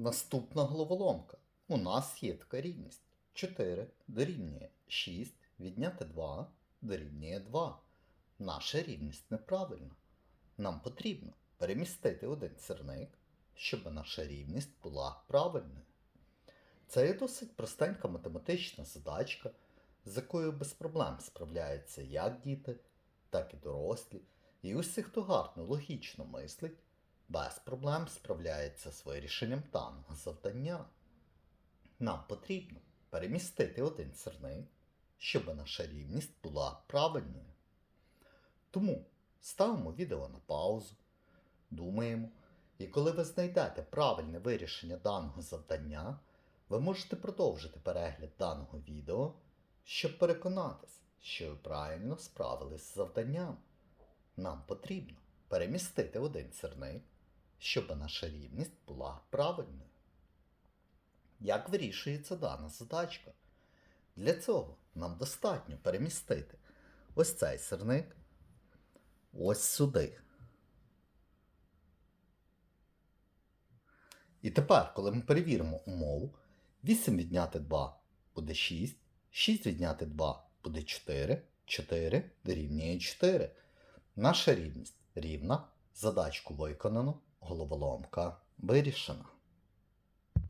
Наступна головоломка. У нас є така рівність. 4 дорівнює 6, відняти 2 дорівнює 2. Наша рівність неправильна. Нам потрібно перемістити один сірник, щоб наша рівність була правильною. Це є досить простенька математична задачка, з якою без проблем справляються як діти, так і дорослі. І усі, хто гарно логічно мислить, без проблем справляється з вирішенням даного завдання. Нам потрібно перемістити один сирник, щоб наша рівність була правильною. Тому ставимо відео на паузу, думаємо, і коли ви знайдете правильне вирішення даного завдання, ви можете продовжити перегляд даного відео, щоб переконатись, що ви правильно справились з завданням. Нам потрібно перемістити один сирник, щоб наша рівність була правильною. Як вирішується дана задачка? Для цього нам достатньо перемістити ось цей сирник ось сюди. І тепер, коли ми перевіримо умову, 8 відняти 2 буде 6, 6 відняти 2 буде 4, 4 дорівнює 4. Наша рівність рівна, задачку виконано, головоломка вирішена.